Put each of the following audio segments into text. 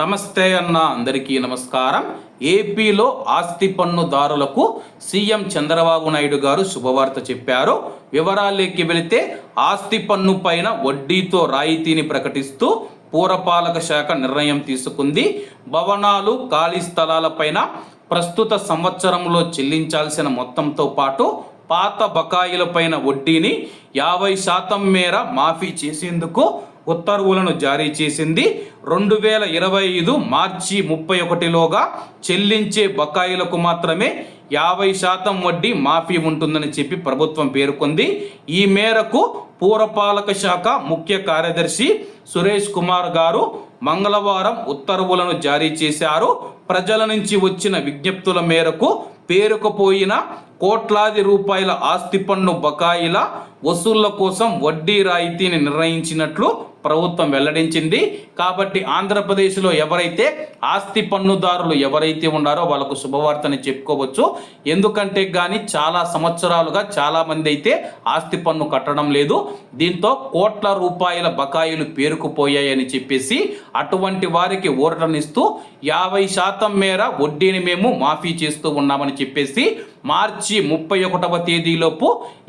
నమస్తే అన్న అందరికీ నమస్కారం. ఏపీలో ఆస్తి పన్నుదారులకు సీఎం చంద్రబాబు నాయుడు గారు శుభవార్త చెప్పారు. వివరాల్లోకి వెళితే ఆస్తి పన్ను పైన వడ్డీతో రాయితీని ప్రకటిస్తూ పూరపాలక శాఖ నిర్ణయం తీసుకుంది. భవనాలు ఖాళీ స్థలాలపైన ప్రస్తుత సంవత్సరంలో చెల్లించాల్సిన మొత్తంతో పాటు పాత బకాయిలపైన వడ్డీని యాభై శాతం మేర మాఫీ చేసేందుకు ఉత్తర్వులను జారీ చేసింది. రెండు వేల ఇరవై ఐదు మార్చి ముప్పై ఒకటిలోగా చెల్లించే బకాయిలకు మాత్రమే యాభై శాతం వడ్డీ మాఫీ ఉంటుందని చెప్పి ప్రభుత్వం పేర్కొంది. ఈ మేరకు పూరపాలక శాఖ ముఖ్య కార్యదర్శి సురేష్ కుమార్ గారు మంగళవారం ఉత్తర్వులను జారీ చేశారు. ప్రజల నుంచి వచ్చిన విజ్ఞప్తుల మేరకు పేరుకుపోయిన కోట్లాది రూపాయల ఆస్తి పన్ను బకాయిల వసూళ్ళ కోసం వడ్డీ రాయితీని నిర్ణయించినట్లు ప్రభుత్వం వెల్లడించింది. కాబట్టి ఆంధ్రప్రదేశ్లో ఎవరైతే ఆస్తి పన్నుదారులు ఎవరైతే ఉన్నారో వాళ్ళకు శుభవార్తని చెప్పుకోవచ్చు. ఎందుకంటే కానీ చాలా సంవత్సరాలుగా చాలా మంది అయితే ఆస్తి పన్ను కట్టడం లేదు. దీంతో కోట్ల రూపాయల బకాయిలు పేరుకుపోయాయని చెప్పేసి అటువంటి వారికి ఊరటనిస్తూ యాభై శాతం మేర వడ్డీని మేము మాఫీ చేస్తూ ఉన్నామని చెప్పేసి మార్చి ముప్పై ఒకటవ తేదీలోపు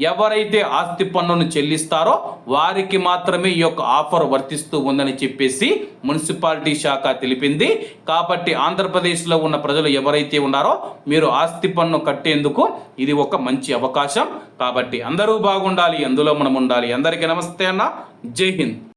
ఎవరైతే ఆస్తి పన్నును చెల్లిస్తారో వారికి మాత్రమే ఈ యొక్క ఆఫర్ వర్తిస్తూ ఉందని చెప్పేసి మున్సిపాలిటీ శాఖ తెలిపింది. కాబట్టి ఆంధ్రప్రదేశ్లో ఉన్న ప్రజలు ఎవరైతే ఉన్నారో మీరు ఆస్తి పన్ను కట్టేందుకు ఇది ఒక మంచి అవకాశం. కాబట్టి అందరూ బాగుండాలి అందులో మనం ఉండాలి. అందరికీ నమస్తే అన్న. జై హింద్.